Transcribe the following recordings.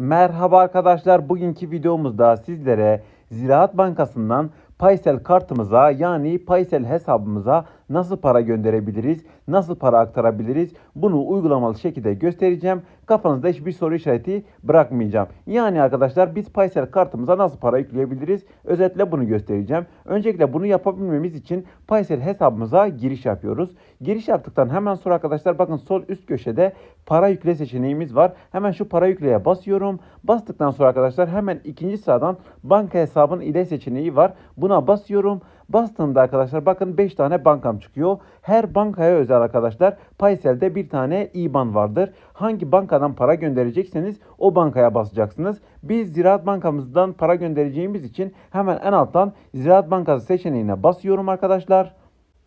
Merhaba arkadaşlar. Bugünkü videomuzda sizlere Ziraat Bankası'ndan Paysel kartımıza yani Paysel hesabımıza nasıl para gönderebiliriz, nasıl para aktarabiliriz bunu uygulamalı şekilde göstereceğim. Kafanızda hiçbir soru işareti bırakmayacağım. Yani arkadaşlar biz Paysel kartımıza nasıl para yükleyebiliriz? Özetle bunu göstereceğim. Öncelikle bunu yapabilmemiz için Paysel hesabımıza giriş yapıyoruz. Giriş yaptıktan hemen sonra arkadaşlar bakın sol üst köşede para yükle seçeneğimiz var. Hemen şu para yükleye basıyorum. Bastıktan sonra arkadaşlar hemen ikinci sıradan banka hesabın ile seçeneği var. Buna basıyorum. Bastığımda arkadaşlar bakın 5 tane bankam çıkıyor. Her bankaya özel arkadaşlar Paysel'de bir tane IBAN vardır. Hangi bankadan para gönderecekseniz o bankaya basacaksınız. Biz Ziraat Bankamızdan para göndereceğimiz için hemen en alttan Ziraat Bankası seçeneğine basıyorum arkadaşlar.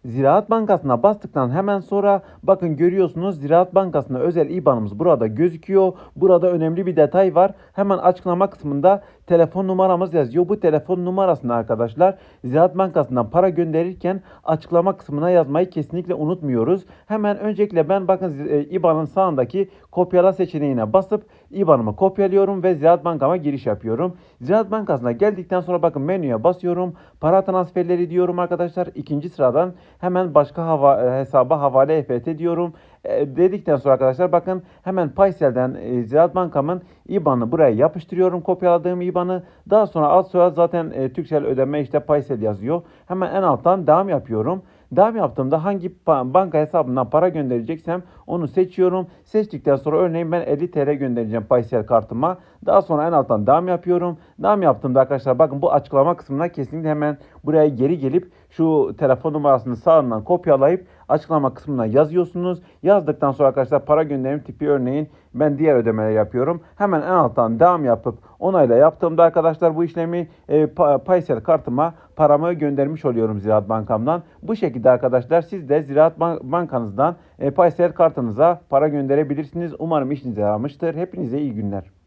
Ziraat Bankası'na bastıktan hemen sonra bakın görüyorsunuz Ziraat Bankası'na özel IBAN'ımız burada gözüküyor. Burada önemli bir detay var. Hemen açıklama kısmında telefon numaramız yazıyor. Bu telefon numarasını arkadaşlar Ziraat Bankası'ndan para gönderirken açıklama kısmına yazmayı kesinlikle unutmuyoruz. Hemen öncelikle ben bakın e, IBAN'ın sağındaki kopyala seçeneğine basıp IBAN'ımı kopyalıyorum ve Ziraat Bankama giriş yapıyorum. Ziraat Bankası'na geldikten sonra bakın menüye basıyorum. Para transferleri diyorum arkadaşlar. İkinci sıradan hemen başka hava, e, hesaba havale EFT diyorum. E, dedikten sonra arkadaşlar bakın hemen Paysel'den e, Ziraat Bankam'ın IBAN'ı buraya yapıştırıyorum. Kopyaladığım IBAN'ı. Daha sonra alt soyad zaten e, Türksel ödeme işte Paysel yazıyor. Hemen en alttan devam yapıyorum. Devam yaptığımda hangi banka hesabından para göndereceksem onu seçiyorum. Seçtikten sonra örneğin ben 50 TL göndereceğim Paysel kartıma. Daha sonra en alttan devam yapıyorum. Devam yaptığımda arkadaşlar bakın bu açıklama kısmına kesinlikle hemen buraya geri gelip şu telefon numarasını sağından kopyalayıp açıklama kısmına yazıyorsunuz. Yazdıktan sonra arkadaşlar para gönderim tipi örneğin ben diğer ödemeler yapıyorum. Hemen en alttan devam yapıp onayla yaptığımda arkadaşlar bu işlemi e, Pa- Paysel kartıma paramı göndermiş oluyorum Ziraat Bankam'dan. Bu şekilde arkadaşlar siz de Ziraat Bank- Bankanızdan e, Paysel kartınıza para gönderebilirsiniz. Umarım işinize yaramıştır. Hepinize iyi günler.